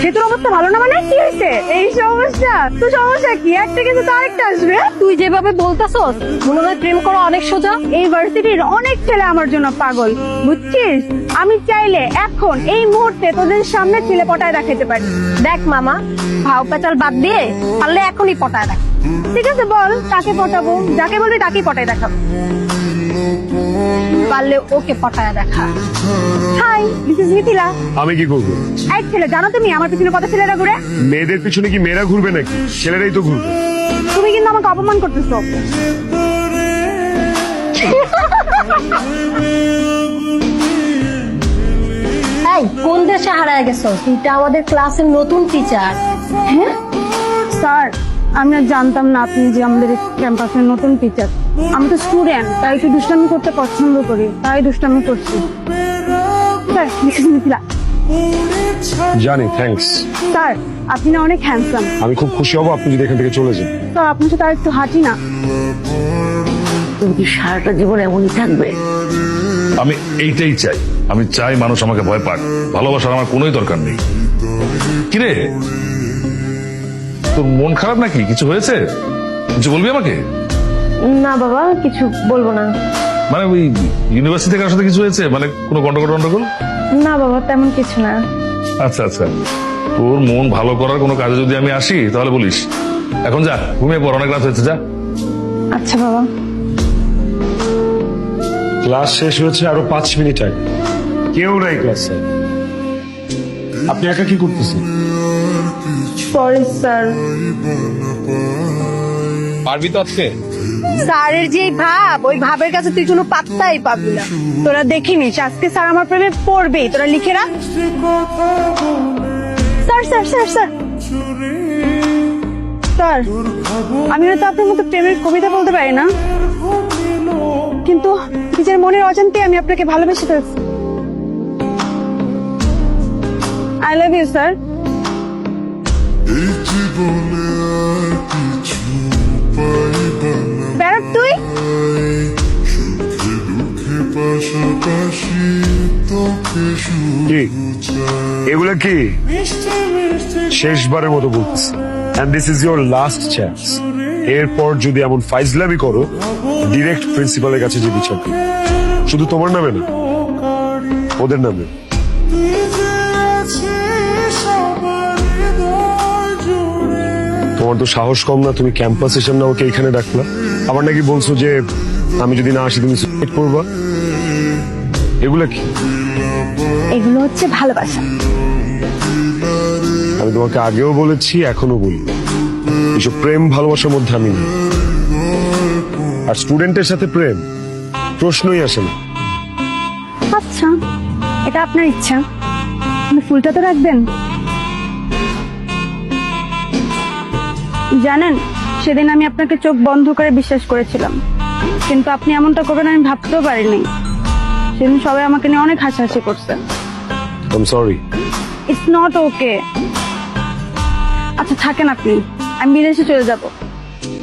সে তোর অবস্থা ভালো না মানে? কি হয়েছে? এই সমস্যা। তো সমস্যা কি? একটা কিছু তো আরেকটা আসবে। তুই যেভাবে বলতাছস মনে হয় প্রেম করা অনেক সোজা। এই ভার্সিটির অনেক ছেলে আমার জন্য পাগল বুঝছিস? আমি চাইলে এখন এই মুহূর্তে তোদের সামনে ছেলে পটায় দেখাতে পারি। দেখ মামা ভাও পেচাল বাদ দিয়ে পারলে এখনই পটায় দেখ। ঠিক আছে বল কাকে পটাবো? যাকে বলবি তাকেই পটায় দেখাবো। পারলে ওকে পটায় দেখা। Hi this is Mithila. আমি কি করব? এক ছেলে জানো তুমি? আমার পিছনে কত ছেলেরা ঘুরে? মেয়েদের পিছনে কি মেয়েরা ঘুরবে নাকি? ছেলেরাই তো ঘুরবে। তুমি কিন্তু আমাকে অপমান করতেছো। এই কোন দেশে হারায় গেছস এটা আমাদের ক্লাসের নতুন টিচার হ্যাঁ? স্যার আমি আর জানতাম না আপনি যে আমাদের ক্যাম্পাসের নতুন টিচার আমি তো স্টুডেন্ট তাই একটু দুষ্টামি করতে পছন্দ করি তাই দুষ্টামি করছি। স্যার জানি থ্যাঙ্কস স্যার আপনি না অনেক হ্যান্ডসাম আমি খুব খুশি হব আপনি যদি এখান থেকে চলে যান। স্যার আপনার সাথে আর একটু হাঁটি না। তুমি কি সারাটা জীবন এমনই থাকবে? আমি এইটাই চাই। আমি চাই মানুষ আমাকে ভয় পাক। ভালোবাসার আমার কোনোই দরকার নেই। কিরে? তোর মন খারাপ নাকি? কিছু হয়েছে? কিছু বলবি আমাকে? না বাবা কিছু বলব না। মানে ওই ইউনিভার্সিটি থেকে সাথে কিছু হয়েছে? মানে কোনো গন্ডগোল গন্ডগোল না বাবা তেমন কিছু না। আচ্ছা আচ্ছা। তোর মন ভালো করার কোনো কাজে যদি আমি আসি তাহলে বলিস। এখন যা ঘুমিয়ে পর অনেক রাত হয়েছে যা। আচ্ছা বাবা। ক্লাস শেষ হয়েছে আরও পাঁচ মিনিট আগে। কেউ নাই ক্লাসে। আপনি একা কি করতেছেন? Sorry sir. পারবি তো আজকে? স্যারের যে ভাব ওই ভাবের কাছে তুই কোনো পাত্তাই পাবি না। তোরা দেখিনিস আজকে স্যার আমার প্রেমে পড়বেই তোরা লিখে রাখ। Sir sir sir sir. Sir আমি হয়তো আপনার মতো প্রেমের কবিতা বলতে পারি না। কিন্তু নিজের মনের অজান্তে আমি আপনাকে ভালোবেসে ফেলছি। I love you sir. বেরোক তুই? কি? এগুলা কি? শেষবারের মতো বলতেছি। This is your last chance এরপর যদি এমন ফাইজলামি করো ডিরেক্ট প্রিন্সিপালের কাছে যে বিচার শুধু তোমার নামে না ওদের নামে। তোমার তো সাহস কম না তুমি ক্যাম্পাস এসে না ওকে এখানে ডাকলা। আবার নাকি বলছো যে আমি যদি না আসি তুমি সুইসাইড করবা? এগুলা কি? এগুলো হচ্ছে ভালোবাসা। আমি তোমাকে আগেও বলেছি এখনও বলি। এসব প্রেম ভালোবাসার মধ্যে আমি। আর স্টুডেন্টের সাথে প্রেম প্রশ্নই আসে না। আচ্ছা এটা আপনার ইচ্ছা। আপনি ফুলটা তো রাখবেন? জানেন সেদিন আমি আপনাকে চোখ বন্ধ করে বিশ্বাস করেছিলাম। কিন্তু আপনি এমনটা করবেন আমি ভাবতেও পারিনি। সেদিন সবাই আমাকে নিয়ে অনেক হাসাহাসি I sorry it's not okay আচ্ছা থাকেন আপনি। আমি বিদেশে চলে যাব।